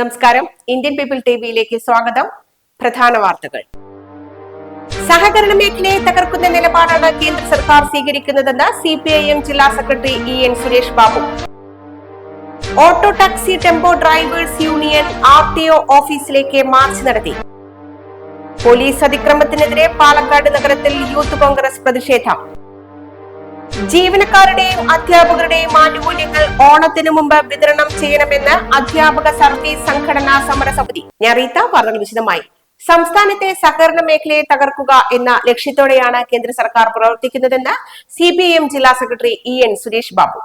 നമസ്കാരം. Indian people ടിവിയിലേക്ക് സ്വാഗതം. പ്രധാന വാർത്തകൾ. സഹകരണ മേഖലയെ തകർക്കുന്ന നിലപാടാണ് കേന്ദ്ര സർക്കാർ സ്വീകരിക്കുന്നതെന്ന് സി പി ഐ എം ജില്ലാ secretary E N Suresh Babu. Auto taxi tempo drivers union R T O ഓഫീസിലേക്ക് മാർച്ച് നടത്തി. പോലീസ് അതിക്രമത്തിനെതിരെ പാലക്കാട് നഗരത്തിൽ യൂത്ത് കോൺഗ്രസ് പ്രതിഷേധം. ജീവനക്കാരുടെയും അധ്യാപകരുടെയും ആനുകൂല്യങ്ങൾ ഓണത്തിനു മുമ്പ് വിതരണം ചെയ്യണമെന്ന് അധ്യാപക സർവീസ് സംഘടനാ സമരസമിതി. ഞാൻ റീത്ത വാർത്തകൾ വിശദമായി. സംസ്ഥാനത്തെ സഹകരണ മേഖലയെ തകർക്കുക എന്ന ലക്ഷ്യത്തോടെയാണ് കേന്ദ്ര സർക്കാർ പ്രവർത്തിക്കുന്നതെന്ന് സി പി എം ജില്ലാ secretary E N Suresh Babu.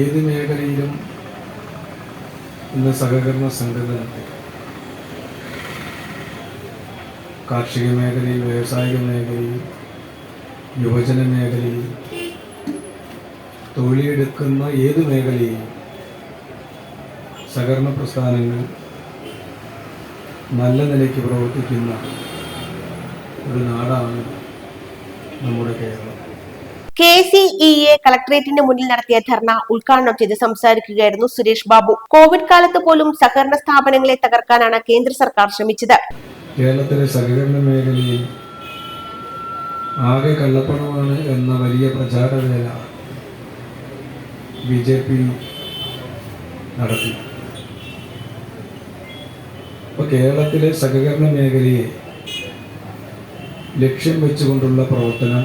ഏത് മേഖലയിലും സഹകരണ സംഘങ്ങളുണ്ട് കാർഷിക മേഖലയിൽ വ്യവസായിക മേഖലയിൽ യുവജന മേഖലയിൽ തൊഴിലെടുക്കുന്ന ഏത് മേഖലയും സഹകരണ പ്രസ്ഥാനങ്ങൾ നല്ല നിലയ്ക്ക് പ്രവർത്തിക്കുന്ന ഒരു നാടാണ് നമ്മുടെ Keralam. K C E A കളക്ടറേറ്റിന്റെ മുന്നിൽ നടത്തിയ ധർണ ഉദ്ഘാടനം ചെയ്ത് സംസാരിക്കുകയായിരുന്നു സുരേഷ് ബാബു. കോവിഡ് കാലത്ത് പോലും സഹകരണ സ്ഥാപനങ്ങളെ തകർക്കാനാണ് കേന്ദ്ര സർക്കാർ ശ്രമിച്ചത്. കേരളത്തിലെ സഹകരണ മേഖലയിൽ ആകെ കള്ളപ്പണമാണ് എന്ന വലിയ പ്രചാരവേല ബി ജെ പി നടത്തി. ഇപ്പോൾ കേരളത്തിലെ സഹകരണ മേഖലയെ ലക്ഷ്യം വെച്ചുകൊണ്ടുള്ള പ്രവർത്തനം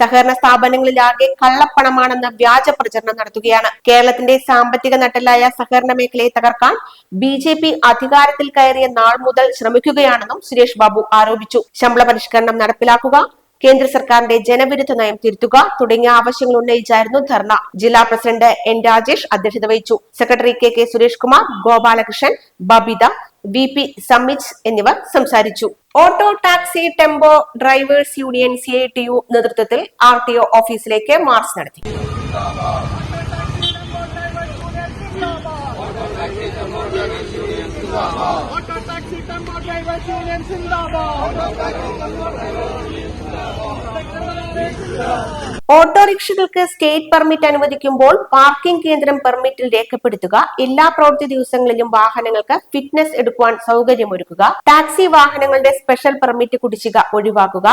സഹകരണ സ്ഥാപനങ്ങളിലാകെ കള്ളപ്പണമാണെന്ന വ്യാജ പ്രചരണം നടത്തുകയാണ്. കേരളത്തിന്റെ സാമ്പത്തിക നട്ടലായ സഹകരണ മേഖലയെ തകർക്കാൻ ബി ജെ പി അധികാരത്തിൽ കയറിയ നാൾ മുതൽ ശ്രമിക്കുകയാണെന്നും സുരേഷ് ബാബു ആരോപിച്ചു. ശമ്പള പരിഷ്കരണം നടപ്പിലാക്കുക കേന്ദ്ര സർക്കാരിന്റെ ജനവിരുദ്ധ നയം തിരുത്തുക തുടങ്ങിയ ആവശ്യങ്ങൾ ഉന്നയിച്ചായിരുന്നു ധർണ. ജില്ലാ പ്രസിഡന്റ് എൻ രാജേഷ് അധ്യക്ഷത വഹിച്ചു. Secretary K K Suresh Kumar Gopalakrishnan Babitha V P സമ്മിച്ച് എന്നിവർ സംസാരിച്ചു. Auto taxi tempo drivers union C I T U നേതൃത്വത്തിൽ ആർ ടി ഒ ഓഫീസിലേക്ക് മാർച്ച് നടത്തി. ഓട്ടോറിക്ഷകൾക്ക് സ്റ്റേറ്റ് പെർമിറ്റ് അനുവദിക്കുമ്പോൾ പാർക്കിംഗ് കേന്ദ്രം പെർമിറ്റിൽ രേഖപ്പെടുത്തുക എല്ലാ പ്രവൃത്തി ദിവസങ്ങളിലും വാഹനങ്ങൾക്ക് ഫിറ്റ്നസ് എടുക്കുവാൻ സൗകര്യമൊരുക്കുക ടാക്സി വാഹനങ്ങളുടെ സ്പെഷ്യൽ പെർമിറ്റ് കുടിശ്ശിക ഒഴിവാക്കുക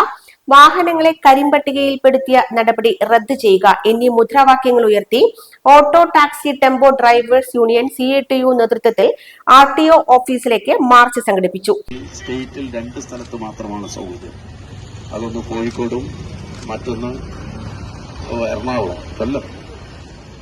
വാഹനങ്ങളെ കരിമ്പട്ടികയിൽപ്പെടുത്തിയ നടപടി റദ്ദ് ചെയ്യുക എന്നീ മുദ്രാവാക്യങ്ങൾ ഉയർത്തി auto taxi tempo drivers union C A T U നേതൃത്വത്തിൽ ആർ ടി ഒ ഓഫീസിലേക്ക് മാർച്ച് സംഘടിപ്പിച്ചു. സ്റ്റേറ്റിൽ രണ്ട് സ്ഥലത്ത് മാത്രമാണ് സൗകര്യം. അതൊന്ന് കോഴിക്കോടും മറ്റൊന്ന് എറണാകുളം. കൊല്ലം.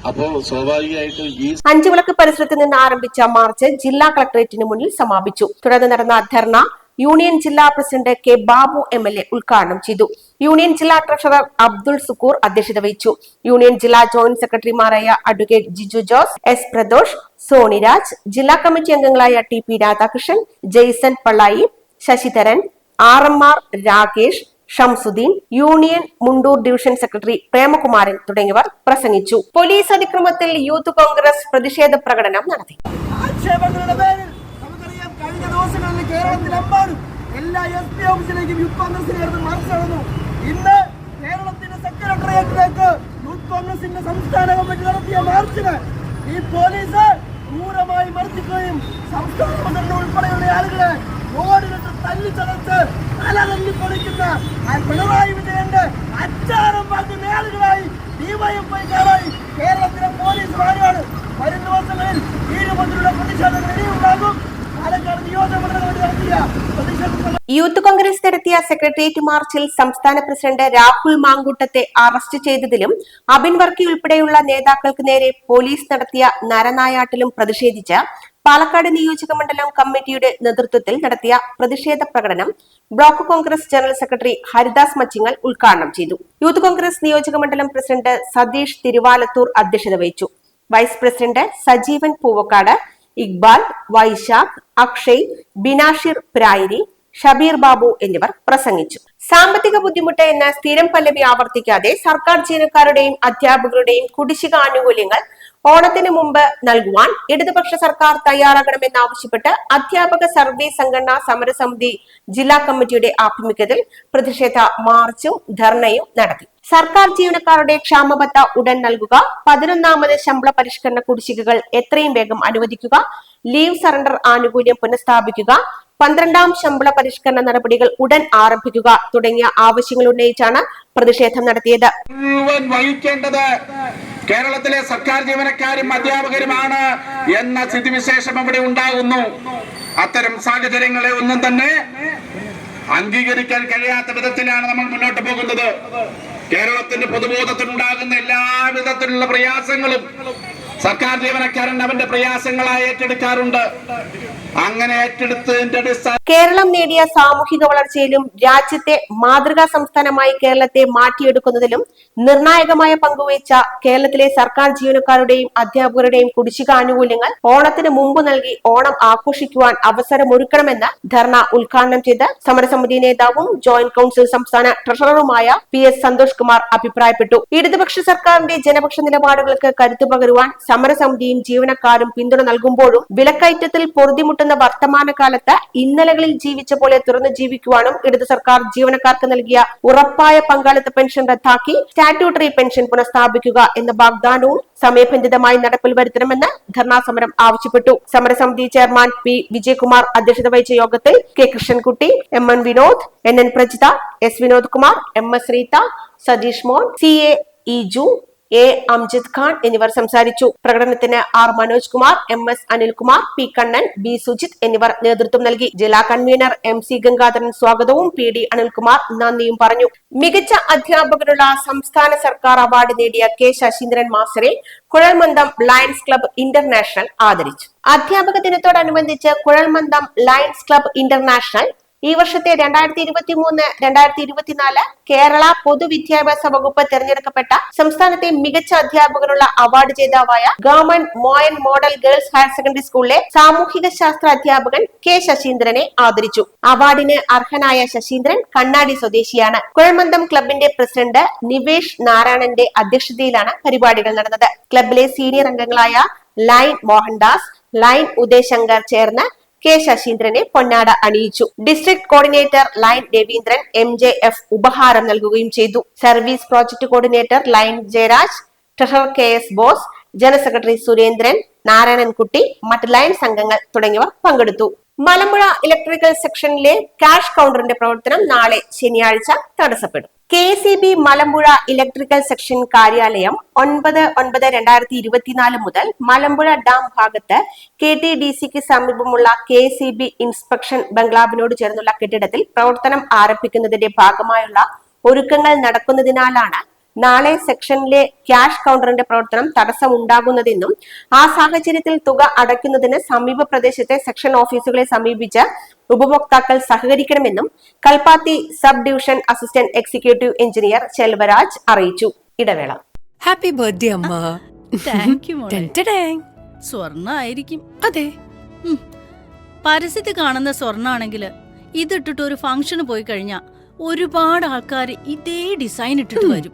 അപ്പോ സ്വാഭാവികമായിട്ട് ഈ അഞ്ചുവിളക്ക് പരിസരത്ത് നിന്ന് ആരംഭിച്ച മാർച്ച് ജില്ലാ കളക്ടറേറ്റിന് മുന്നിൽ സമാപിച്ചു. തുടർന്ന് നടന്ന ധർണ യൂണിയൻ ജില്ലാ president K Babu M L A ഉദ്ഘാടനം ചെയ്തു. യൂണിയൻ ജില്ലാ ട്രഷറർ അബ്ദുൾ സുക്കൂർ അധ്യക്ഷത വഹിച്ചു. യൂണിയൻ ജില്ലാ ജോയിന്റ് സെക്രട്ടറിമാരായ അഡ്വക്കേറ്റ് ജിജു ജോസ് എസ് പ്രദോഷ് സോണിരാജ് ജില്ലാ കമ്മിറ്റി അംഗങ്ങളായ T P Radhakrishnan Jaison Pallayi Sasidharan R M R Rakesh Shamsuddin union Mundur division secretary Premakumaran തുടങ്ങിയവർ പ്രസംഗിച്ചു. പോലീസ് അതിക്രമത്തിൽ യൂത്ത് കോൺഗ്രസ് പ്രതിഷേധ പ്രകടനം നടത്തി. പേരിൽ നമുക്കറിയാം കഴിഞ്ഞ ദിവസങ്ങളിൽ എല്ലാ ഓഫീസിലേക്കും യൂത്ത് മാർച്ച് നടന്നു. ഇന്ന് കേരളത്തിന്റെ യൂത്ത് സംസ്ഥാന കമ്മിറ്റി നടത്തിയ മാർച്ചിന് ഈ പോലീസ് ക്രൂരമായി മർദ്ദിക്കുകയും സംസ്ഥാന മന്ത്രി ഉൾപ്പെടെയുള്ള ആളുകളെ റോഡിലിട്ട് തല്ലിച്ചതച്ച് തല തല്ലി പൊളിക്കുന്ന ആ പിണറായി വിജയന്റെ അച്ചാരം പാക്കുന്ന ആളുകളായി ഡിവൈഎഫ്ഐ കേറായി കേരളത്തിലെ പോലീസ് മാറുകയാണ് വരും ദിവസങ്ങളിൽ രൂപത്തിലുള്ള പ്രതിഷേധങ്ങൾ ഇനിയുണ്ടാകും പാലക്കാട് നിയോജകമണ്ഡലം നടത്തിയ പ്രതിഷേധ യൂത്ത് കോൺഗ്രസ് നടത്തിയ സെക്രട്ടേറിയറ്റ് മാർച്ചിൽ സംസ്ഥാന പ്രസിഡന്റ് രാഹുൽ മാങ്കൂട്ടത്തെ അറസ്റ്റ് ചെയ്തതിലും അബിൻ വർക്കി ഉൾപ്പെടെയുള്ള നേതാക്കൾക്ക് നേരെ പോലീസ് നടത്തിയ നരനായാട്ടിലും പ്രതിഷേധിച്ച് പാലക്കാട് നിയോജക മണ്ഡലം കമ്മിറ്റിയുടെ നേതൃത്വത്തിൽ നടത്തിയ പ്രതിഷേധ പ്രകടനം block Congress general secretary Haridas Machingal ഉദ്ഘാടനം ചെയ്തു. യൂത്ത് കോൺഗ്രസ് നിയോജക മണ്ഡലം പ്രസിഡന്റ് സതീഷ് തിരുവാലത്തൂർ അധ്യക്ഷത വഹിച്ചു. വൈസ് പ്രസിഡന്റ് സജീവൻ പൂവക്കാട് ഇക്ബാൽ വൈശാഖ് അക്ഷയ് ബിനാഷിർ പ്രായരി ഷബീർ ബാബു എന്നിവർ പ്രസംഗിച്ചു. സാമ്പത്തിക ബുദ്ധിമുട്ട് എന്ന സ്ഥിരം പല്ലവി ആവർത്തിക്കാതെ സർക്കാർ ജീവനക്കാരുടെയും അധ്യാപകരുടെയും കുടിശ്ശിക ആനുകൂല്യങ്ങൾ ഓണത്തിന് മുമ്പ് നൽകുവാൻ ഇടതുപക്ഷ സർക്കാർ തയ്യാറാകണമെന്നാവശ്യപ്പെട്ട് അധ്യാപക സർവേ സംഘടനാ സമരസമിതി ജില്ലാ കമ്മിറ്റിയുടെ ആഭിമുഖ്യത്തിൽ പ്രതിഷേധ മാർച്ചും ധർണയും നടത്തി. സർക്കാർ ജീവനക്കാരുടെ ക്ഷാമബത്ത ഉടൻ നൽകുക പതിനൊന്നാമത് ശമ്പള പരിഷ്കരണ കുടിശ്ശികകൾ എത്രയും വേഗം അനുവദിക്കുക ലീവ് സറണ്ടർ ആനുകൂല്യം പുനഃസ്ഥാപിക്കുക പന്ത്രണ്ടാം ശമ്പള പരിഷ്കരണ നടപടികൾ ഉടൻ ആരംഭിക്കുക തുടങ്ങിയ ആവശ്യങ്ങൾ ഉന്നയിച്ചാണ് പ്രതിഷേധം നടത്തിയത്. കേരളത്തിലെ സർക്കാർ ജീവനക്കാരും അധ്യാപകരുമാണ് എന്ന സ്ഥിതിവിശേഷം ഇവിടെ ഉണ്ടാകുന്നു. അത്തരം സാഹചര്യങ്ങളെ ഒന്നും തന്നെ അംഗീകരിക്കാൻ കഴിയാത്ത വിധത്തിലാണ് നമ്മൾ മുന്നോട്ട് പോകുന്നത്. കേരളത്തിന്റെ പൊതുബോധത്തിനുണ്ടാകുന്ന എല്ലാ വിധത്തിലുള്ള പ്രയാസങ്ങളും സർക്കാർ ജീവനക്കാരൻ അവന്റെ പ്രയാസങ്ങളായി ഏറ്റെടുക്കാറുണ്ട്. അങ്ങനെ ഏറ്റെടുത്തതിന്റെ അടിസ്ഥാന കേരളം നേടിയ സാമൂഹിക വളർച്ചയിലും രാജ്യത്തെ മാതൃകാ സംസ്ഥാനമായി കേരളത്തെ മാറ്റിയെടുക്കുന്നതിലും നിർണായകമായ പങ്കുവഹിച്ച കേരളത്തിലെ സർക്കാർ ജീവനക്കാരുടെയും അധ്യാപകരുടെയും കുടിശ്ശിക ആനുകൂല്യങ്ങൾ ഓണത്തിന് മുമ്പ് നൽകി ഓണം ആഘോഷിക്കുവാൻ അവസരമൊരുക്കണമെന്ന് ധർണ ഉദ്ഘാടനം ചെയ്ത് സമരസമിതി നേതാവും ജോയിന്റ് കൌൺസിൽ സംസ്ഥാന ട്രഷററുമായ പി എസ് സന്തോഷ് കുമാർ അഭിപ്രായപ്പെട്ടു. ഇടതുപക്ഷ സർക്കാരിന്റെ ജനപക്ഷ നിലപാടുകൾക്ക് കരുത്തു പകരുവാൻ സമരസമിതിയും ജീവനക്കാരും പിന്തുണ നൽകുമ്പോഴും വിലക്കയറ്റത്തിൽ പൊറുതിമുട്ടുന്ന വർത്തമാനകാലത്ത് ഇന്നലകളിൽ ജീവിച്ച പോലെ തുറന്നു ജീവിക്കുവാനും ഇടതു സർക്കാർ ജീവനക്കാർക്ക് നൽകിയ ഉറപ്പായ പങ്കാളിത്ത പെൻഷൻ റദ്ദാക്കി സ്റ്റാറ്റ്യൂട്ടറി പെൻഷൻ പുനഃസ്ഥാപിക്കുക എന്ന വാഗ്ദാനവും സമയബന്ധിതമായി നടപ്പിൽ വരുത്തണമെന്ന് ധർണാ സമരം ആവശ്യപ്പെട്ടു. സമരസമിതി ചെയർമാൻ പി വിജയകുമാർ അധ്യക്ഷത വഹിച്ച യോഗത്തിൽ K Krishnankutty M N Vinod N N Prajitha S Vinod Kumar M S Reetha Satheesh Mon C A Iju A. Amjith Khan എന്നിവർ സംസാരിച്ചു. പ്രകടനത്തിന് R. Manoj Kumar M. S. Anilkumar P. Kannan B. Sujith എന്നിവർ നേതൃത്വം നൽകി. ജില്ലാ convener M. C. Gangadharan സ്വാഗതവും P. D. Anilkumar നന്ദിയും പറഞ്ഞു. മികച്ച അധ്യാപകനുള്ള സംസ്ഥാന സർക്കാർ അവാർഡ് നേടിയ കെ. ശശീന്ദ്രൻ മാസ്റ്ററെ കുഴൽമന്ദം ലയൺസ് ക്ലബ്ബ് ഇന്റർനാഷണൽ ആദരിച്ചു. അധ്യാപക ദിനത്തോടനുബന്ധിച്ച് കുഴൽമന്ദം ലയൺസ് ക്ലബ്ബ് ഇന്റർനാഷണൽ ഈ വർഷത്തെ രണ്ടായിരത്തി ഇരുപത്തി മൂന്ന് രണ്ടായിരത്തി ഇരുപത്തിനാല് കേരള പൊതുവിദ്യാഭ്യാസ വകുപ്പ് തെരഞ്ഞെടുക്കപ്പെട്ട സംസ്ഥാനത്തെ മികച്ച അധ്യാപകനുള്ള അവാർഡ് ജേതാവായ government Moyan model girls higher secondary സ്കൂളിലെ സാമൂഹിക ശാസ്ത്ര അധ്യാപകൻ കെ ശശീന്ദ്രനെ ആദരിച്ചു. അവാർഡിന് അർഹനായ ശശീന്ദ്രൻ കണ്ണാടി സ്വദേശിയാണ്. കുഴമന്തം ക്ലബിന്റെ പ്രസിഡന്റ് നിവേഷ് നാരായണന്റെ അധ്യക്ഷതയിലാണ് പരിപാടികൾ നടന്നത്. ക്ലബിലെ സീനിയർ അംഗങ്ങളായ ലൈൻ മോഹൻദാസ് ലൈൻ ഉദയശങ്കർ ചേർന്ന് കെ ശശീന്ദ്രനെ പൊന്നാട അണിയിച്ചു. District coordinator lion Raveendran M J F ഉപഹാരം നൽകുകയും ചെയ്തു. Service project coordinator lion Jayaraj treasurer K S Bose general secretary Surendran Narayanankutty മറ്റ് ലൈൻ സംഘങ്ങൾ തുടങ്ങിയവർ പങ്കെടുത്തു. മലമ്പുഴ ഇലക്ട്രിക്കൽ സെക്ഷനിലെ ക്യാഷ് കൗണ്ടറിന്റെ പ്രവർത്തനം നാളെ ശനിയാഴ്ച തടസ്സപ്പെടും. K C B Malampuzha electrical section കാര്യാലയം ഒൻപത് ഒൻപത് രണ്ടായിരത്തി ഇരുപത്തിനാല് മുതൽ മലമ്പുഴ ഡാം ഭാഗത്ത് കെ ടി ഡി സിക്ക് സമീപമുള്ള കെ സി ബി ഇൻസ്പെക്ഷൻ ബംഗ്ലാവിനോട് ചേർന്നുള്ള കെട്ടിടത്തിൽ പ്രവർത്തനം ആരംഭിക്കുന്നതിന്റെ ഭാഗമായുള്ള ഒരുക്കങ്ങൾ നടക്കുന്നതിനാലാണ് നാളെ സെക്ഷനിലെ ക്യാഷ് കൗണ്ടറിന്റെ പ്രവർത്തനം തടസ്സമുണ്ടാകുന്നതെന്നും ആ സാഹചര്യത്തിൽ തുക അടയ്ക്കുന്നതിന് സമീപ പ്രദേശത്തെ സെക്ഷൻ ഓഫീസുകളെ സമീപിച്ച് ഉപഭോക്താക്കൾ സഹകരിക്കണമെന്നും Kalpathy sub division assistant executive engineer Chelvaraj അറിയിച്ചു. ഇടവേള. ഹാപ്പി ബർത്ത്ഡേ അമ്മ. സ്വർണ ആയിരിക്കും അതെ. പരസ്യത്തിൽ കാണുന്ന സ്വർണാണെങ്കിൽ ഇതിട്ടിട്ട് ഒരു ഫംഗ്ഷന് പോയി കഴിഞ്ഞാ ഒരുപാട് ആൾക്കാർ ഇതേ ഡിസൈൻ ഇട്ടിട്ട് വരും.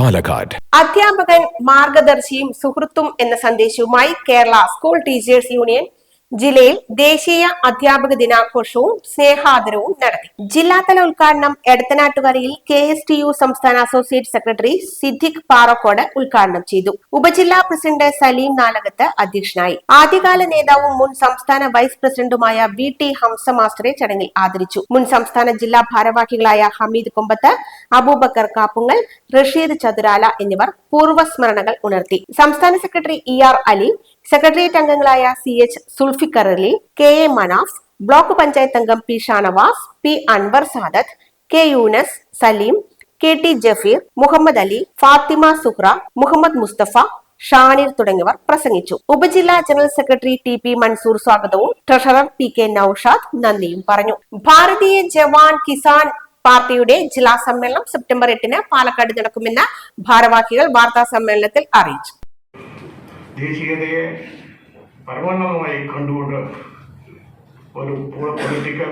Palakkad. അധ്യാപകൻ മാർഗദർശിയും സുഹൃത്തും എന്ന സന്ദേശവുമായി കേരള സ്കൂൾ ടീച്ചേഴ്സ് യൂണിയൻ ജില്ലയിൽ ദേശീയ അധ്യാപക ദിനാഘോഷവും സ്നേഹാദരവും നടത്തി. ജില്ലാതല ഉദ്ഘാടനം എടത്തനാട്ടുകരയിൽ കെ എസ് ടി യു സംസ്ഥാന അസോസിയേറ്റ് സെക്രട്ടറി സിദ്ദിഖ് പാറക്കോട് ഉദ്ഘാടനം ചെയ്തു. ഉപജില്ലാ പ്രസിഡന്റ് സലീം നാലകത്ത് അധ്യക്ഷനായി. ആദ്യകാല നേതാവും മുൻ സംസ്ഥാന വൈസ് പ്രസിഡന്റുമായ വി ടി ഹംസ മാസ്റ്ററെ ചടങ്ങിൽ ആദരിച്ചു. മുൻ സംസ്ഥാന ജില്ലാ ഭാരവാഹികളായ ഹമീദ് കൊമ്പത്ത് അബൂബക്കർ കാപ്പുങ്ങൽ റഷീദ് ചതുരാല എന്നിവർ പൂർവസ്മരണകൾ ഉണർത്തി. സംസ്ഥാന secretary E R Ali secretariat അംഗങ്ങളായ C H Sulficker Ali K A Manaf block panchayat അംഗം P Shanavas P Anwar Sadath K Yunus Saleem K T Jafeer Muhammad Ali Fathima Suhra Muhammad Musthafa Shanir തുടങ്ങിയവർ പ്രസംഗിച്ചു. ഉപജില്ലാ general secretary T P Mansoor സ്വാഗതവും treasurer P K Naushad നന്ദിയും പറഞ്ഞു. ഭാരതീയ ജവാൻ കിസാൻ പാർട്ടിയുടെ ജില്ലാ സമ്മേളനം സെപ്റ്റംബർ എട്ടിന് പാലക്കാട് നടക്കുമെന്ന് ഭാരവാഹികൾ വാർത്താ സമ്മേളനത്തിൽ അറിയിച്ചു. ദേശീയതയെ പരമോന്നതമായി കണ്ടുകൊണ്ട് ഒരു പൊളിറ്റിക്കൽ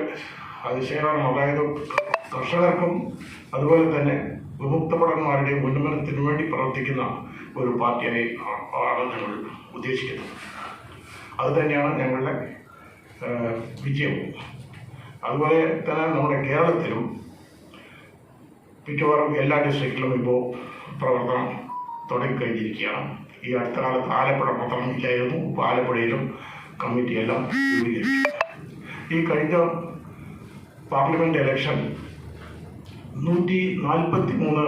അതിശയനം അതായത് കർഷകർക്കും അതുപോലെ തന്നെ വിമുക്ത ഭടന്മാരുടെ ഉന്നമനത്തിനു വേണ്ടി പ്രവർത്തിക്കുന്ന ഒരു പാർട്ടിയായി ആണ് ഞങ്ങൾ ഉദ്ദേശിക്കുന്നത്. അത് തന്നെയാണ് ഞങ്ങളുടെ വിജയം അതുപോലെ തന്നെ നമ്മുടെ കേരളത്തിലും മിക്കവാറും എല്ലാ ഡിസ്ട്രിക്റ്റിലും ഇപ്പോൾ പ്രവർത്തനം തുടങ്ങിക്കഴിഞ്ഞിരിക്കുകയാണ്. ഈ അടുത്ത കാലത്ത് ആലപ്പുഴ പത്രം ഇല്ലായിരുന്നു ഇപ്പോൾ ആലപ്പുഴയിലും കമ്മിറ്റിയെല്ലാം രൂപീകരിച്ചു. ഈ കഴിഞ്ഞ പാർലമെന്റ് ഇലക്ഷൻ നൂറ്റി നാൽപ്പത്തി മൂന്ന്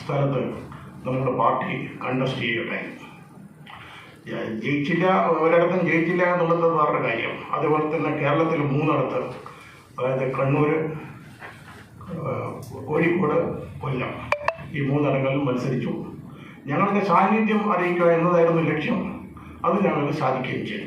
സ്ഥലത്ത് നമ്മുടെ പാർട്ടി കണ്ടസ്റ്റ് ചെയ്യട്ടെ ജയിച്ചില്ല ഒരിടത്തും ജയിച്ചില്ല എന്നുള്ളത് വേറൊരു കാര്യം. അതുപോലെ തന്നെ കേരളത്തിൽ മൂന്നിടത്ത് അതായത് കണ്ണൂർ കോഴിക്കോട് കൊല്ലം ഈ മൂന്നിടങ്ങളിലും മത്സരിച്ചു. ഞങ്ങളുടെ സാന്നിധ്യം അറിയിക്കുക എന്നതായിരുന്നു ലക്ഷ്യം. അത് ഞങ്ങൾക്ക് സാധിക്കുകയും ചെയ്തു.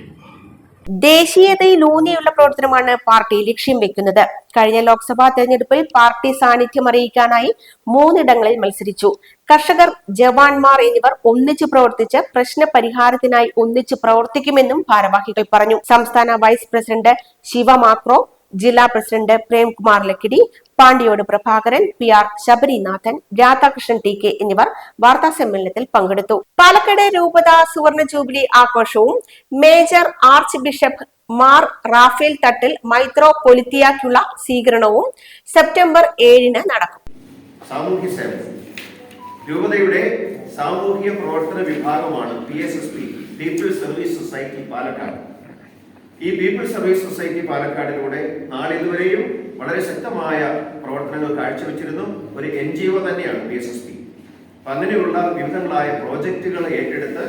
ദേശീയതയിൽ ഊന്നിയുള്ള പ്രവർത്തനമാണ് പാർട്ടി ലക്ഷ്യം വെക്കുന്നത്. കഴിഞ്ഞ ലോക്സഭാ തെരഞ്ഞെടുപ്പിൽ പാർട്ടി സാന്നിധ്യം അറിയിക്കാനായി മൂന്നിടങ്ങളിൽ മത്സരിച്ചു. കർഷകർ ജവാന്മാർ എന്നിവർ ഒന്നിച്ചു പ്രവർത്തിച്ച് പ്രശ്ന പരിഹാരത്തിനായി ഒന്നിച്ചു പ്രവർത്തിക്കുമെന്നും ഭാരവാഹികൾ പറഞ്ഞു. സംസ്ഥാന വൈസ് പ്രസിഡന്റ് ശിവ മാക്രോ ജില്ലാ president Premkumar Lakkidi പാണ്ടിയോട് Prabhakaran P R Sabarinathan Radhakrishnan T K എന്നിവർ വാർത്താ സമ്മേളനത്തിൽ പങ്കെടുത്തു. പാലക്കാട് രൂപത സുവർണ ജൂബിലി ആഘോഷവും major archbishop Mar Raphael Thattil മൈത്രോ പൊലിത്തിയാക്കുള്ള സ്വീകരണവും സെപ്റ്റംബർ ഏഴിന് നടക്കും. സാമൂഹ്യ രൂപതയുടെ സാമൂഹിക പ്രവർത്തന വിഭാഗമാണ് P S S P people service society Palakkad. ഈ പീപ്പിൾ സർവീസ് സൊസൈറ്റി പാലക്കാടിലൂടെ നാളിതുവരെയും വളരെ ശക്തമായ പ്രവർത്തനങ്ങൾ കാഴ്ചവെച്ചിരുന്നു. ഒരു എൻ ജി ഒ തന്നെയാണ് പി എസ് എസ് പി അങ്ങനെയുള്ള വിവിധങ്ങളായ പ്രോജക്റ്റുകൾ ഏറ്റെടുത്ത്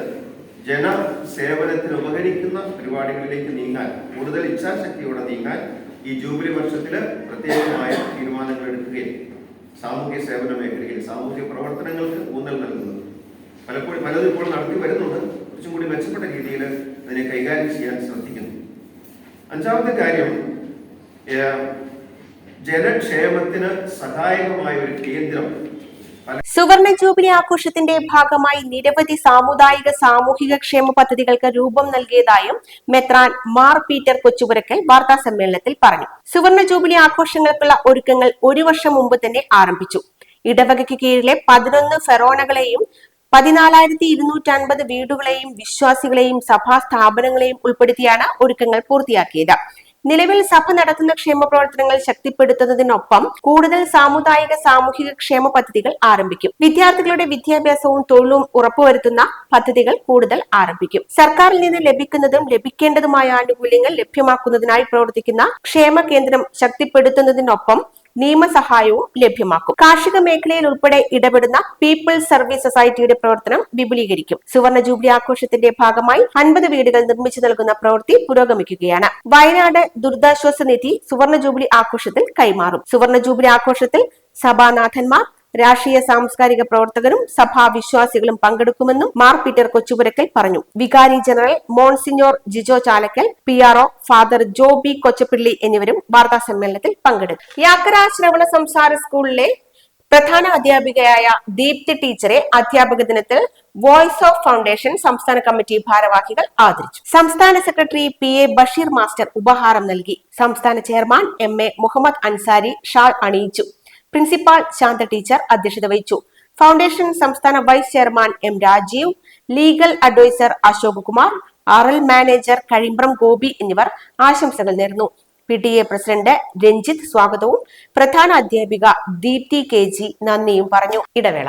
ജനസേവനത്തിന് ഉപകരിക്കുന്ന പരിപാടികളിലേക്ക് നീങ്ങാൻ കൂടുതൽ ഇച്ഛാശക്തിയോടെ നീങ്ങാൻ ഈ ജൂബിലി വർഷത്തിൽ പ്രത്യേകമായ തീരുമാനങ്ങൾ എടുക്കുകയും സാമൂഹ്യ സേവന മേഖലയിൽ സാമൂഹ്യ പ്രവർത്തനങ്ങൾക്ക് ഊന്നൽ നൽകുന്നു. പലപ്പോഴും പലതും ഇപ്പോൾ നടത്തി വരുന്നുണ്ട്. കുറച്ചും കൂടി മെച്ചപ്പെട്ട രീതിയിൽ അതിനെ കൈകാര്യം ചെയ്യാൻ ശ്രദ്ധിക്കുന്നു. അഞ്ചാമത്തെ കാര്യം ജനക്ഷേമത്തിന് സഹായകമായ ഒരു കേന്ദ്രം. സുവർണ ജൂബിലി ആഘോഷത്തിന്റെ ഭാഗമായി നിരവധി സാമുദായിക സാമൂഹിക ക്ഷേമ പദ്ധതികൾക്ക് രൂപം നൽകിയതായും മെത്രാൻ മാർ പീറ്റർ കൊച്ചുപുരക്കൽ വാർത്താ സമ്മേളനത്തിൽ പറഞ്ഞു. സുവർണ ജൂബിലി ആഘോഷങ്ങൾക്കുള്ള ഒരുക്കങ്ങൾ ഒരു വർഷം മുമ്പ് തന്നെ ആരംഭിച്ചു. ഇടവകയ്ക്ക് കീഴിലെ പതിനൊന്ന് ഫെറോണകളെയും പതിനാലായിരത്തി ഇരുന്നൂറ്റി അൻപത് വീടുകളെയും വിശ്വാസികളെയും സഭാ സ്ഥാപനങ്ങളെയും ഉൾപ്പെടുത്തിയാണ് ഒരുക്കങ്ങൾ പൂർത്തിയാക്കിയത്. നിലവിൽ സഭ നടത്തുന്ന ക്ഷേമ പ്രവർത്തനങ്ങൾ ശക്തിപ്പെടുത്തുന്നതിനൊപ്പം കൂടുതൽ സാമുദായിക സാമൂഹിക ക്ഷേമ പദ്ധതികൾ ആരംഭിക്കും. വിദ്യാർത്ഥികളുടെ വിദ്യാഭ്യാസവും തൊഴിലും ഉറപ്പുവരുത്തുന്ന പദ്ധതികൾ കൂടുതൽ ആരംഭിക്കും. സർക്കാരിൽ നിന്ന് ലഭിക്കുന്നതും ലഭിക്കേണ്ടതുമായ ആനുകൂല്യങ്ങൾ ലഭ്യമാക്കുന്നതിനായി പ്രവർത്തിക്കുന്ന ക്ഷേമ കേന്ദ്രം ശക്തിപ്പെടുത്തുന്നതിനൊപ്പം നിയമസഹായവും ലഭ്യമാക്കും. കാർഷിക മേഖലയിൽ ഉൾപ്പെടെ ഇടപെടുന്ന പീപ്പിൾ സർവീസ് സൊസൈറ്റിയുടെ പ്രവർത്തനം വിപുലീകരിക്കും. സുവർണ ജൂബിലി ആഘോഷത്തിന്റെ ഭാഗമായി അൻപത് വീടുകൾ നിർമ്മിച്ചു നൽകുന്ന പ്രവൃത്തി പുരോഗമിക്കുകയാണ്. വയനാട് ദുരിതാശ്വാസ നിധി സുവർണ ജൂബിലി ആഘോഷത്തിൽ കൈമാറും. സുവർണ ജൂബിലി ആഘോഷത്തിൽ സഭാനാഥന്മാർ രാഷ്ട്രീയ സാംസ്കാരിക പ്രവർത്തകരും സഭാ വിശ്വാസികളും പങ്കെടുക്കുമെന്നും മാർ പീറ്റർ കൊച്ചുപുരക്കൽ പറഞ്ഞു. വികാരി general monsignor Jijo Chalakkal P R O father Joby Kochappilly എന്നിവരും വാർത്താ സമ്മേളനത്തിൽ പങ്കെടുത്തു. യാക്കര ശ്രവണ സംസാര സ്കൂളിലെ പ്രധാന അധ്യാപികയായ ദീപ്തി ടീച്ചറെ അധ്യാപക ദിനത്തിൽ വോയിസ് ഓഫ് ഫൗണ്ടേഷൻ സംസ്ഥാന കമ്മിറ്റി ഭാരവാഹികൾ ആദരിച്ചു. സംസ്ഥാന secretary P A Basheer master ഉപഹാരം നൽകി. സംസ്ഥാന chairman M A Muhammad Ansari shawl അണിയിച്ചു. Principal Shantha teacher അധ്യക്ഷത വഹിച്ചു. ഫൗണ്ടേഷൻ സംസ്ഥാന vice chairman M Rajeev legal adviser Ashok Kumar R L manager Kazhimbram Gopi എന്നിവർ ആശംസകൾ നേർന്നു. P T A president Ranjith സ്വാഗതവും പ്രധാന അധ്യാപിക ദീപ്തി കെ ജി നന്ദിയും പറഞ്ഞു. ഇടവേള.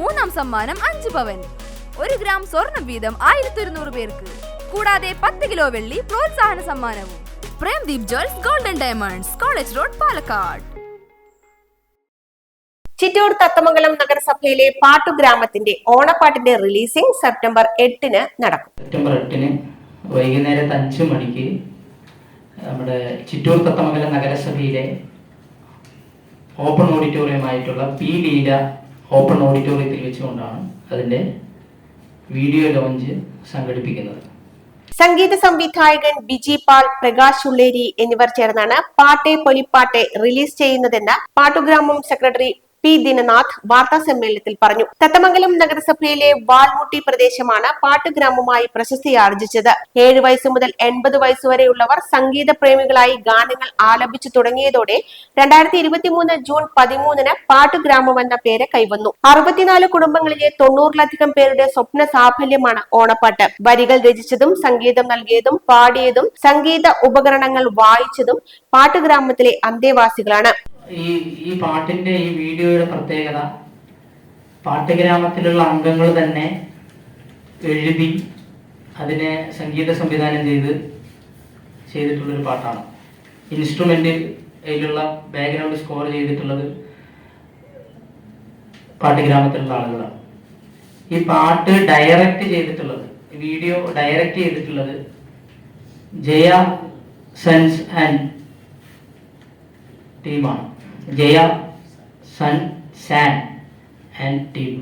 മൂന്നാം സമ്മാനം അഞ്ച് പവൻ. ഒരു ഗ്രാം സ്വർണം വീതം ആയിരത്തി ഒരുന്നൂറ് പേർക്ക്. കൂടാതെ പത്ത് കിലോ വെള്ളി പ്രോത്സാഹന സമ്മാനവും. Premdeep jewels golden diamonds college road Palakkad. Chittur Thathamangalam നഗരസഭയിലെ പാട്ടുഗ്രാമത്തിന്റെ ഓണപ്പാട്ടിന്റെ റിലീസിംഗ് സെപ്റ്റംബർ എട്ടിന് നടക്കും. സെപ്റ്റംബർ എട്ടിന് വൈകുന്നേരം അഞ്ച് മണിക്ക് നമ്മുടെ ചിറ്റൂർ തത്തമംഗലം നഗരസഭയിലെ ഓപ്പൺ ഓഡിറ്റോറിയം ആയിട്ടുള്ള പി ലീല ഓപ്പൺ ഓഡിറ്റോറിയത്തിൽ വെച്ചുകൊണ്ടാണ് അതിന്റെ വീഡിയോ ലോഞ്ച് സംഘടിപ്പിക്കുന്നത്. സംഗീത സംവിധായകൻ ബിജി പാൽ പ്രകാശ് ഉള്ളേരി എന്നിവർ ചേർന്നാണ് പാട്ടെ പൊലിപ്പാട്ടെ റിലീസ് ചെയ്യുന്നതെന്ന് പാട്ടുഗ്രാമം സെക്രട്ടറി പി ദിനനാഥ് വാർത്താ സമ്മേളനത്തിൽ പറഞ്ഞു. തത്തമംഗലം നഗരസഭയിലെ വാൽമുട്ടി പ്രദേശമാണ് പാട്ടുഗ്രാമമായി പ്രശസ്തി ആർജിച്ചത് ഏഴ് വയസ്സ് മുതൽ എൺപത് വയസ്സുവരെയുള്ളവർ സംഗീത പ്രേമികളായി ഗാനങ്ങൾ ആലപിച്ചു തുടങ്ങിയതോടെ രണ്ടായിരത്തി ഇരുപത്തിമൂന്ന് ജൂൺ പതിമൂന്നിന് പാട്ടുഗ്രാമം എന്ന പേര് കൈവന്നു. അറുപത്തിനാല് കുടുംബങ്ങളിലെ തൊണ്ണൂറിലധികം പേരുടെ സ്വപ്ന സാഫല്യമാണ് ഓണപ്പാട്ട്. വരികൾ രചിച്ചതും സംഗീതം നൽകിയതും പാടിയതും സംഗീത ഉപകരണങ്ങൾ വായിച്ചതും പാട്ടുഗ്രാമത്തിലെ അന്തേവാസികളാണ്. ഈ ഈ പാട്ടിന്റെ ഈ വീഡിയോയുടെ പ്രത്യേകത പാട്ടുഗ്രാമത്തിലുള്ള അംഗങ്ങൾ തന്നെ എഴുതി അതിനെ സംഗീത സംവിധാനം ചെയ്ത് ചെയ്തിട്ടുള്ളൊരു പാട്ടാണ്. ഇൻസ്ട്രുമെന്റ് അതിലുള്ള ബാക്ക്ഗ്രൗണ്ട് സ്കോർ ചെയ്തിട്ടുള്ളത് പാട്ടുഗ്രാമത്തിലുള്ള ആളുകളാണ്. ഈ പാട്ട് ഡയറക്റ്റ് ചെയ്തിട്ടുള്ളത് വീഡിയോ ഡയറക്റ്റ് ചെയ്തിട്ടുള്ളത് ജയ സൺസ് ആൻഡ് ടീമാണ്. ജയ സൺ സാൻ ആൻഡ് ടീം.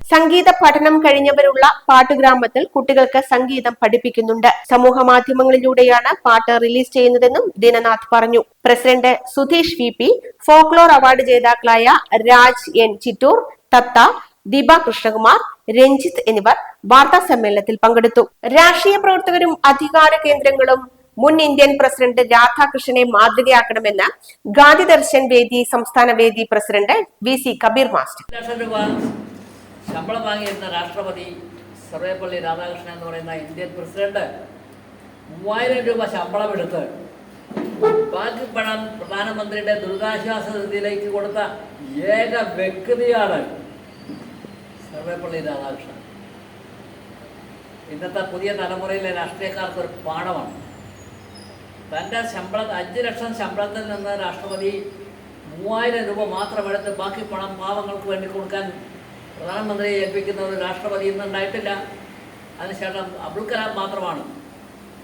സംഗീത പഠനം കഴിഞ്ഞവരുള്ള പാട്ടുഗ്രാമത്തിൽ കുട്ടികൾക്ക് സംഗീതം പഠിപ്പിക്കുന്നുണ്ട്. സമൂഹ മാധ്യമങ്ങളിലൂടെയാണ് പാട്ട് റിലീസ് ചെയ്യുന്നതെന്നും ദീനനാഥ് പറഞ്ഞു. President Sudheesh V P folklore award ജേതാക്കളായ രാജ് എൻ ചിറ്റൂർ തത്ത ദീപ കൃഷ്ണകുമാർ രഞ്ജിത്ത് എന്നിവർ വാർത്താ സമ്മേളനത്തിൽ പങ്കെടുത്തു. രാഷ്ട്രീയ പ്രവർത്തകരും അധികാര കേന്ദ്രങ്ങളും മുൻ ഇന്ത്യൻ പ്രസിഡന്റ് രാധാകൃഷ്ണനെ മാതൃകയാക്കണമെന്ന് ഗാന്ധി ദർശൻ വേദി സംസ്ഥാന വേദി president V C Kabeer master. ശമ്പളം വാങ്ങിയിരുന്ന രാഷ്ട്രപതി സർവേപ്പള്ളി രാധാകൃഷ്ണൻ എന്ന് പറയുന്ന ഇന്ത്യൻ പ്രസിഡന്റ് മൂവായിരം രൂപ ശമ്പളം എടുത്ത് ബാക്കി പണം പ്രധാനമന്ത്രിയുടെ ദുരിതാശ്വാസ നിധിയിലേക്ക് കൊടുത്ത ഏക വ്യക്തിയാണ് സർവേപ്പള്ളി രാധാകൃഷ്ണൻ. ഇന്നത്തെ പുതിയ തലമുറയിലെ രാഷ്ട്രീയക്കാർക്ക് ഒരു പാഠമാണ്. തന്റെ ശമ്പള അഞ്ച് ലക്ഷം ശമ്പളത്തിൽ നിന്ന് രാഷ്ട്രപതി മൂവായിരം രൂപ മാത്രം എടുത്ത് ബാക്കി പണം പാവങ്ങൾക്ക് വേണ്ടി കൊടുക്കാൻ പ്രധാനമന്ത്രിയെ ഏൽപ്പിക്കുന്ന ഒരു രാഷ്ട്രപതി ഇന്നുണ്ടായിട്ടില്ല. അതിനുശേഷം അബ്ദുൽ കലാം മാത്രമാണ്.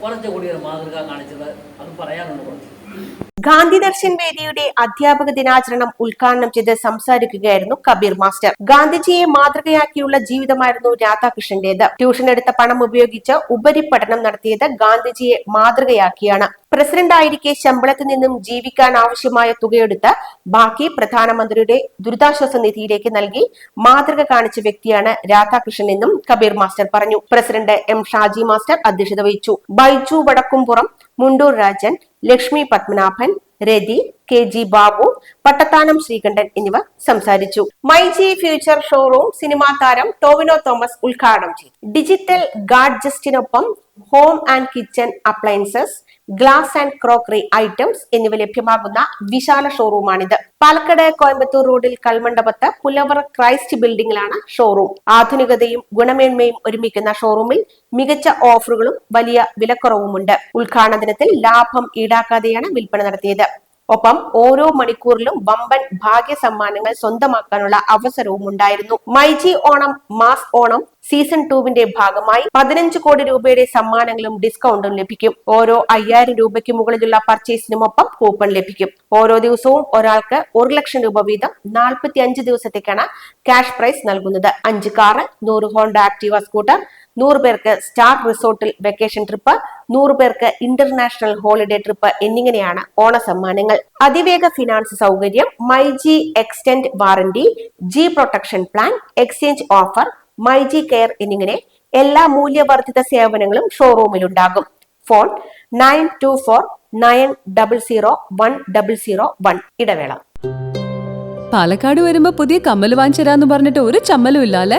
കുറച്ചുകൂടി ഒരു മാതൃക കാണിച്ചത്. അത് പറയാനുണ്ട് കുറച്ച്. ഗാന്ധി ദർശൻ വേദിയുടെ അധ്യാപക ദിനാചരണം ഉദ്ഘാടനം ചെയ്ത് സംസാരിക്കുകയായിരുന്നു കബീർ മാസ്റ്റർ. ഗാന്ധിജിയെ മാതൃകയാക്കിയുള്ള ജീവിതമായിരുന്നു രാധാകൃഷ്ണന്റേത്. ട്യൂഷൻ എടുത്ത പണം ഉപയോഗിച്ച് ഉപരിപഠനം നടത്തിയത് ഗാന്ധിജിയെ മാതൃകയാക്കിയാണ്. പ്രസിഡന്റ് ആയിരിക്കെ ശമ്പളത്തിൽ നിന്നും ജീവിക്കാൻ ആവശ്യമായ തുകയെടുത്ത് ബാക്കി പ്രധാനമന്ത്രിയുടെ ദുരിതാശ്വാസ നിധിയിലേക്ക് നൽകി മാതൃക കാണിച്ച വ്യക്തിയാണ് രാധാകൃഷ്ണൻ എന്നും കബീർ മാസ്റ്റർ പറഞ്ഞു. പ്രസിഡന്റ് എം ഷാജി മാസ്റ്റർ അധ്യക്ഷത വഹിച്ചു. ബൈജു വടക്കുംപുറം മുണ്ടൂർ രാജൻ ലക്ഷ്മി പത്മനാഭൻ രതി കെ ജി ബാബു പട്ടത്താനം ശ്രീകണ്ഠൻ എന്നിവർ സംസാരിച്ചു. My G Future showroom cinema താരം ടോവിനോ തോമസ് ഉദ്ഘാടനം ചെയ്തു. Digital ഗാഡ്ജസ്റ്റിനൊപ്പം home and kitchen appliances glass and crockery items എന്നിവ ലഭ്യമാകുന്ന വിശാല ഷോറൂമാണിത്. പാലക്കാട് കോയമ്പത്തൂർ റോഡിൽ കൽമണ്ഡപത്ത് പുലവർ ക്രൈസ്റ്റ് ബിൽഡിംഗിലാണ് ഷോറൂം. ആധുനികതയും ഗുണമേന്മയും ഒരുമിക്കുന്ന ഷോറൂമിൽ മികച്ച ഓഫറുകളും വലിയ വിലക്കുറവുമുണ്ട്. ഉദ്ഘാടന ദിനത്തിൽ ലാഭം ഈടാക്കാതെയാണ് വിൽപ്പന നടത്തിയത്. ഒപ്പം ഓരോ മണിക്കൂറിലും വമ്പൻ ഭാഗ്യ സമ്മാനങ്ങൾ സ്വന്തമാക്കാനുള്ള അവസരവും ഉണ്ടായിരുന്നു. My G Onam mass Onam season ടൂവിന്റെ ഭാഗമായി പതിനഞ്ച് കോടി രൂപയുടെ സമ്മാനങ്ങളും ഡിസ്കൗണ്ടും ലഭിക്കും. ഓരോ അയ്യായിരം രൂപയ്ക്ക് മുകളിലുള്ള പർച്ചേസിനുമൊപ്പം കൂപ്പൺ ലഭിക്കും. ഓരോ ദിവസവും ഒരാൾക്ക് ഒരു ലക്ഷം രൂപ വീതം നാൽപ്പത്തി അഞ്ച് ദിവസത്തേക്കാണ് ക്യാഷ് പ്രൈസ് നൽകുന്നത്. അഞ്ച് കാറ് നൂറ് ഹോണ്ട ആക്ടീവ സ്കൂട്ടർ നൂറ് പേർക്ക് സ്റ്റാർ റിസോർട്ടിൽ വെക്കേഷൻ ട്രിപ്പ് നൂറ് പേർക്ക് ഇന്റർനാഷണൽ ഹോളിഡേ ട്രിപ്പ് എന്നിങ്ങനെയാണ് ഓണ സമ്മാനങ്ങൾ അതിവേഗ ഫിനാൻസ് സൗകര്യം my G extend warranty G protection plan exchange offer my G care എന്നിങ്ങനെ എല്ലാ മൂല്യവർദ്ധിത സേവനങ്ങളും ഷോറൂമിൽ ഉണ്ടാകും phone nine two four nine double zero one double zero one ഇടവേള. പാലക്കാട് വരുമ്പോ പുതിയ കമ്മൽ വാങ്ങിച്ചരാന്ന് പറഞ്ഞിട്ട് ഒരു ചമ്മലും ഇല്ല അല്ലെ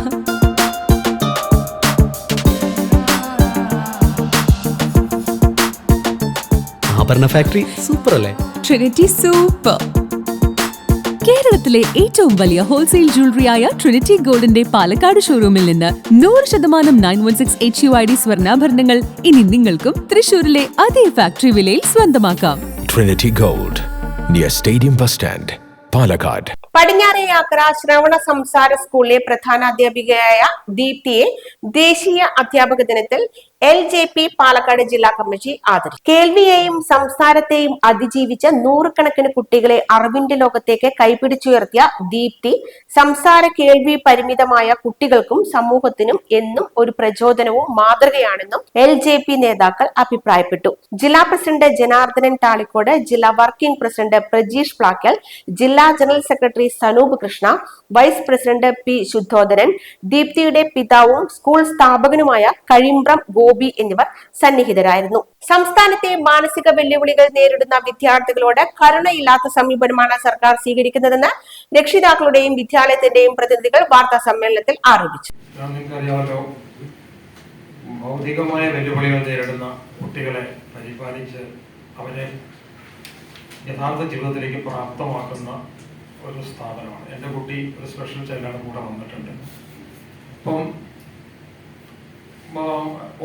ആഭരണ ഫാക്ടറി സൂപ്പർ അല്ലേ? ട്രിനിറ്റി സൂപ്പർ കേരളത്തിലെ ഏറ്റവും വലിയ ഹോൾസെയിൽ ജ്വല്ലറിയായ ട്രിനിറ്റി ഗോൾഡിന്റെ പാലക്കാട് ഷോറൂമിൽ നിന്ന് നൂറ് ശതമാനം nine one six H U I D സ്വർണാഭരണങ്ങൾ ഇനി നിങ്ങൾക്കും തൃശൂരിലെ അതേ ഫാക്ടറി വിലയിൽ സ്വന്തമാക്കാം. Trinity gold near stadium bus stand Palakkad പടിഞ്ഞാറേ യാത്ര ശ്രവണ സംസാര സ്കൂളിലെ പ്രധാന അധ്യാപികയായ ദീപ്തിയെ ദേശീയ അധ്യാപക ദിനത്തിൽ എൽ ജെ പി പാലക്കാട് ജില്ലാ കമ്മിറ്റി ആദരിച്ചു. കേൾവിയെയും സംസാരത്തെയും അതിജീവിച്ച നൂറുകണക്കിന് കുട്ടികളെ അറിവിന്റെ ലോകത്തേക്ക് കൈപിടിച്ചുയർത്തിയ ദീപ്തി സംസാര കേൾവി പരിമിതമായ കുട്ടികൾക്കും സമൂഹത്തിനും എന്നും ഒരു പ്രചോദനവും മാതൃകയാണെന്നും എൽ ജെ പി നേതാക്കൾ അഭിപ്രായപ്പെട്ടു. ജില്ലാ പ്രസിഡന്റ് ജനാർദ്ദനൻ താളിക്കോട് ജില്ലാ വർക്കിംഗ് പ്രസിഡന്റ് പ്രജീഷ് പ്ലാക്കൽ ജില്ലാ general secretary Sanoop Krishna vice president P Shuddhodaran ദീപ്തിയുടെ പിതാവും സ്കൂൾ സ്ഥാപകനുമായ കഴിമ്പ്രം ഗോപി എന്നിവർ സന്നിഹിതരായിരുന്നു. സംസ്ഥാനത്തെ മാനസിക വെല്ലുവിളികൾ നേരിടുന്ന വിദ്യാർത്ഥികളോട് കരുണയില്ലാത്ത സമീപനമാണ് സർക്കാർ സ്വീകരിക്കുന്നതെന്ന് രക്ഷിതാക്കളുടെയും വിദ്യാലയത്തിന്റെയും പ്രതിനിധികൾ വാർത്താ സമ്മേളനത്തിൽ ആരോപിച്ചു. ഭൗതികമായ വെല്ലുവിളികൾ നേരിടുന്ന കുട്ടികളെ പരിപാലിച്ച് അവരെ യഥാർത്ഥ ജീവിതത്തിലേക്ക് പ്രാപ്തമാക്കുന്ന ഒരു സ്ഥാപനമാണ്. എന്റെ കുട്ടി ഒരു സ്പെഷ്യൽ ചൈൽഡാണ് കൂടെ വന്നിട്ടുണ്ട്. അപ്പം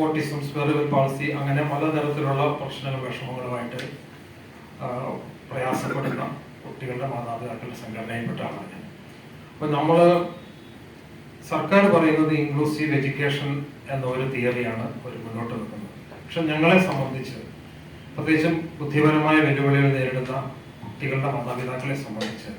ഓട്ടിസം സ്പെറിവൽ പാൾസി അങ്ങനെ പലതരത്തിലുള്ള പ്രശ്നങ്ങൾ വിഷമങ്ങളുമായിട്ട് പ്രയാസപ്പെടുന്ന കുട്ടികളുടെ മാതാപിതാക്കളുടെ സംഘടനയിൽപ്പെട്ട ആളാണ് ഞാൻ. അപ്പം നമ്മൾ സർക്കാർ പറയുന്നത് ഇൻക്ലൂസീവ് എഡ്യൂക്കേഷൻ എന്ന ഒരു തിയറിയാണ് ഒരു മുന്നോട്ട് വെക്കുന്നത്. പക്ഷെ ഞങ്ങളെ സംബന്ധിച്ച് പ്രത്യേകിച്ചും ബുദ്ധിപരമായ വെല്ലുവിളികൾ നേരിടുന്ന കുട്ടികളുടെ മാതാപിതാക്കളെ സംബന്ധിച്ച്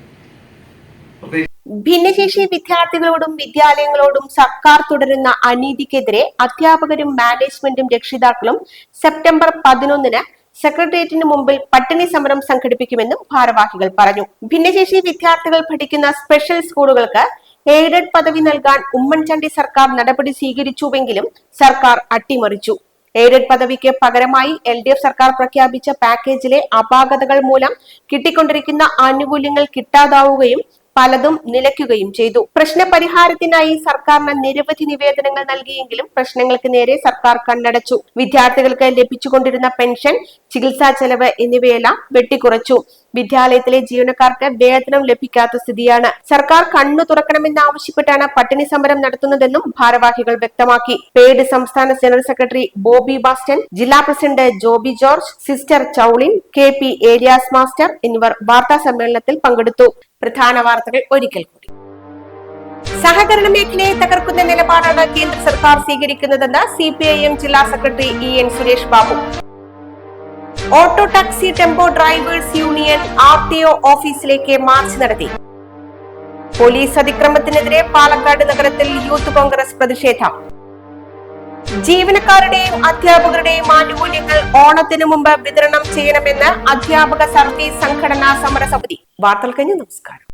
പ്രത്യേകിച്ച് ഭിന്നശേഷി വിദ്യാർത്ഥികളോടും വിദ്യാലയങ്ങളോടും സർക്കാർ തുടരുന്ന അനീതിക്കെതിരെ അധ്യാപകരും മാനേജ്മെന്റും രക്ഷിതാക്കളും സെപ്റ്റംബർ പതിനൊന്നിന് സെക്രട്ടേറിയറ്റിന് മുമ്പിൽ പട്ടിണി സമരം സംഘടിപ്പിക്കുമെന്നും ഭാരവാഹികൾ പറഞ്ഞു. ഭിന്നശേഷി വിദ്യാർത്ഥികൾ പഠിക്കുന്ന സ്പെഷ്യൽ സ്കൂളുകൾക്ക് എയ്ഡഡ് പദവി നൽകാൻ ഉമ്മൻചാണ്ടി സർക്കാർ നടപടി സ്വീകരിച്ചുവെങ്കിലും സർക്കാർ അട്ടിമറിച്ചു. എയ്ഡഡ് പദവിക്ക് പകരമായി എൽ ഡി എഫ് സർക്കാർ പ്രഖ്യാപിച്ച പാക്കേജിലെ അപാകതകൾ മൂലം കിട്ടിക്കൊണ്ടിരിക്കുന്ന ആനുകൂല്യങ്ങൾ കിട്ടാതാവുകയും പലതും നിലയ്ക്കുകയും ചെയ്തു. പ്രശ്ന പരിഹാരത്തിനായി സർക്കാരിന് നിരവധി നിവേദനങ്ങൾ നൽകിയെങ്കിലും പ്രശ്നങ്ങൾക്ക് നേരെ സർക്കാർ കണ്ണടച്ചു. വിദ്യാർത്ഥികൾക്ക് ലഭിച്ചുകൊണ്ടിരുന്ന പെൻഷൻ ചികിത്സാ ചെലവ് എന്നിവയെല്ലാം വെട്ടിക്കുറച്ചു. വിദ്യാലയത്തിലെ ജീവനക്കാർക്ക് വേതനം ലഭിക്കാത്ത സ്ഥിതിയാണ്. സർക്കാർ കണ്ണു തുറക്കണമെന്നാവശ്യപ്പെട്ടാണ് പട്ടിണി സമരം നടത്തുന്നതെന്നും ഭാരവാഹികൾ വ്യക്തമാക്കി. പേഡ് സംസ്ഥാന ജനറൽ സെക്രട്ടറി ബോബി ബാസ്റ്റൻ ജില്ലാ president Joby George sister Chaulin K P areas master എന്നിവർ വാർത്താ സമ്മേളനത്തിൽ പങ്കെടുത്തു. പ്രധാന വാർത്തകൾ ഒരിക്കൽ കൂടി. സഹകരണ മേഖലയെ തകർക്കുന്ന നിലപാടാണ് കേന്ദ്ര സർക്കാർ സ്വീകരിക്കുന്നതെന്ന് സി ജില്ലാ secretary E N Suresh Babu. Auto taxi tempo drivers union R T O ഓഫീസിലേക്ക് മാർച്ച് നടത്തി. പോലീസ് അതിക്രമത്തിനെതിരെ പാലക്കാട് നഗരത്തിൽ യൂത്ത് കോൺഗ്രസ് പ്രതിഷേധം. ജീവനക്കാരുടെയും അധ്യാപകരുടെയും ആനുകൂല്യങ്ങൾ ഓണത്തിനു മുമ്പ് വിതരണം ചെയ്യണമെന്ന് അധ്യാപക സർവീസ് സംഘടനാ സമരസമിതി. വാർത്തകൾ കഴിഞ്ഞ് നമസ്കാരം.